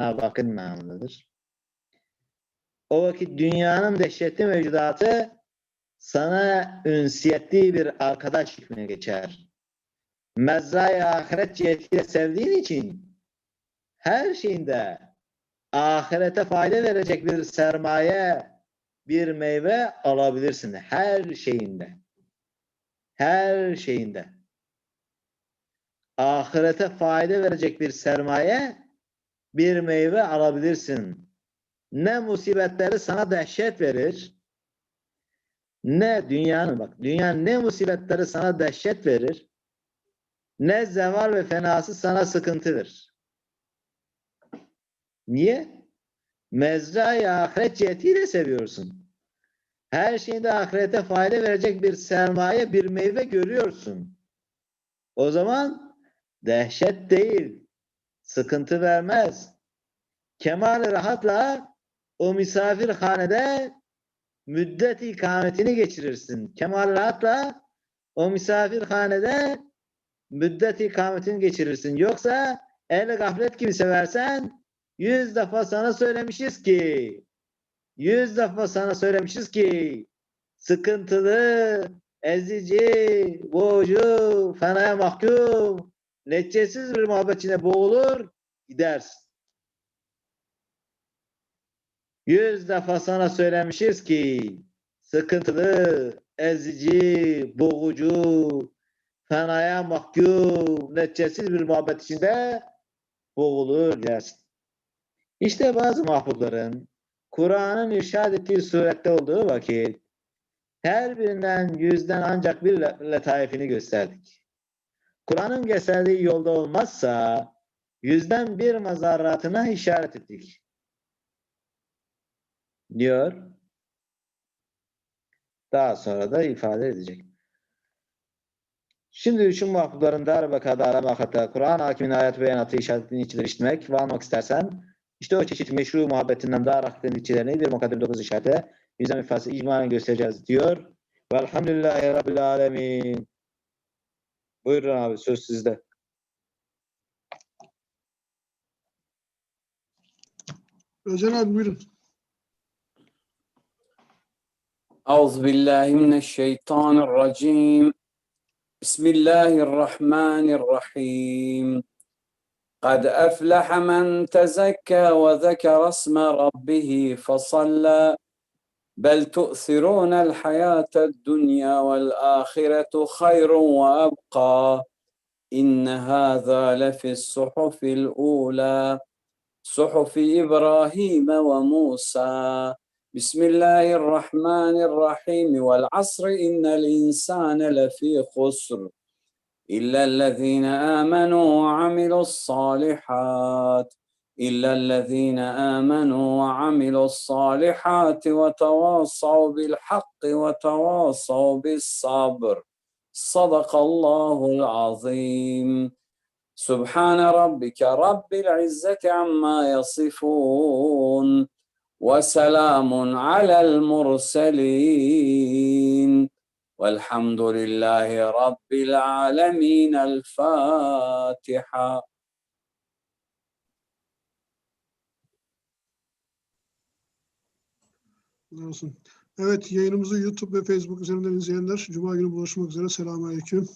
Vakit namındadır. O vakit dünyanın dehşetli mevcudatı sana ünsiyetli bir arkadaş hükmüne geçer. Mezzai ahiret cihetiyle sevdiğin için her şeyinde ahirete fayda verecek bir sermaye, bir meyve alabilirsin. Her şeyinde. Her şeyinde. Ahirete fayda verecek bir sermaye, bir meyve alabilirsin. Ne musibetleri sana dehşet verir, ne dünyanın bak, dünya ne musibetleri sana dehşet verir, ne zeval ve fenası sana sıkıntı verir. Niye? Mezra-i ahiret cihetiyle seviyorsun. Her şeyinde ahirete fayda verecek bir sermaye, bir meyve görüyorsun. O zaman dehşet değil, sıkıntı vermez. Kemal rahatla o misafirhanede müddet ikametini geçirirsin. Kemal rahatla o misafirhanede müddet ikametini geçirirsin. Yoksa el gaflet gibi seversen yüz defa sana söylemişiz ki yüz defa sana söylemişiz ki sıkıntılı, ezici, boğucu, fenaya mahkum, neticesiz bir muhabbet içine boğulur, gidersin. Yüz defa sana söylemişiz ki sıkıntılı, ezici, boğucu, fenaya mahkum, neticesiz bir muhabbet içinde boğulur gidersin. İşte bazı mahbubların Kur'an'ın irşad ettiği surette olduğu vakit her birinden yüzden ancak bir letaifini gösterdik. Kur'an'ın gösterdiği yolda olmazsa yüzden bir mazarratına işaret ettik. Diyor. Daha sonra da ifade edecek. Şimdi üçün mahbubların dar ve kadara makata Kur'an hakimin ayet beyanatı işaretini içidir işitmek ve almak istersen işte o çeşit meşru muhabbetinden daha rakıtın içlerini bir mukaddim dokuz işarete yüzden ifadesi icmaen göstereceğiz diyor. Velhamdülillahi Rabbil Alemin. Buyurun abi söz sizde. Özen abi buyurun. أعوذ بالله من الشيطان الرجيم بسم الله الرحمن الرحيم قد أفلح من تزكى وذكر اسم ربه فصلى بل تؤثرون الحياة الدنيا والآخرة خير وأبقى. إن هذا لفي الصحف الأولى. صحف إبراهيم وموسى. بسم الله الرحمن الرحيم. والعصر إن الإنسان لفي خسر. إلا الذين آمنوا وعملوا الصالحات. إلا الذين آمنوا وعملوا الصالحات وتواصوا بالحق وتواصوا بالصبر. صدق الله العظيم. سبحان ربك رب العزة عما يصفون وسلام على المرسلين. والحمد لله رب العالمين. الفاتحة. Olsun. Evet yayınımızı YouTube ve Facebook üzerinden izleyenler Cuma günü buluşmak üzere. Selamun Aleyküm.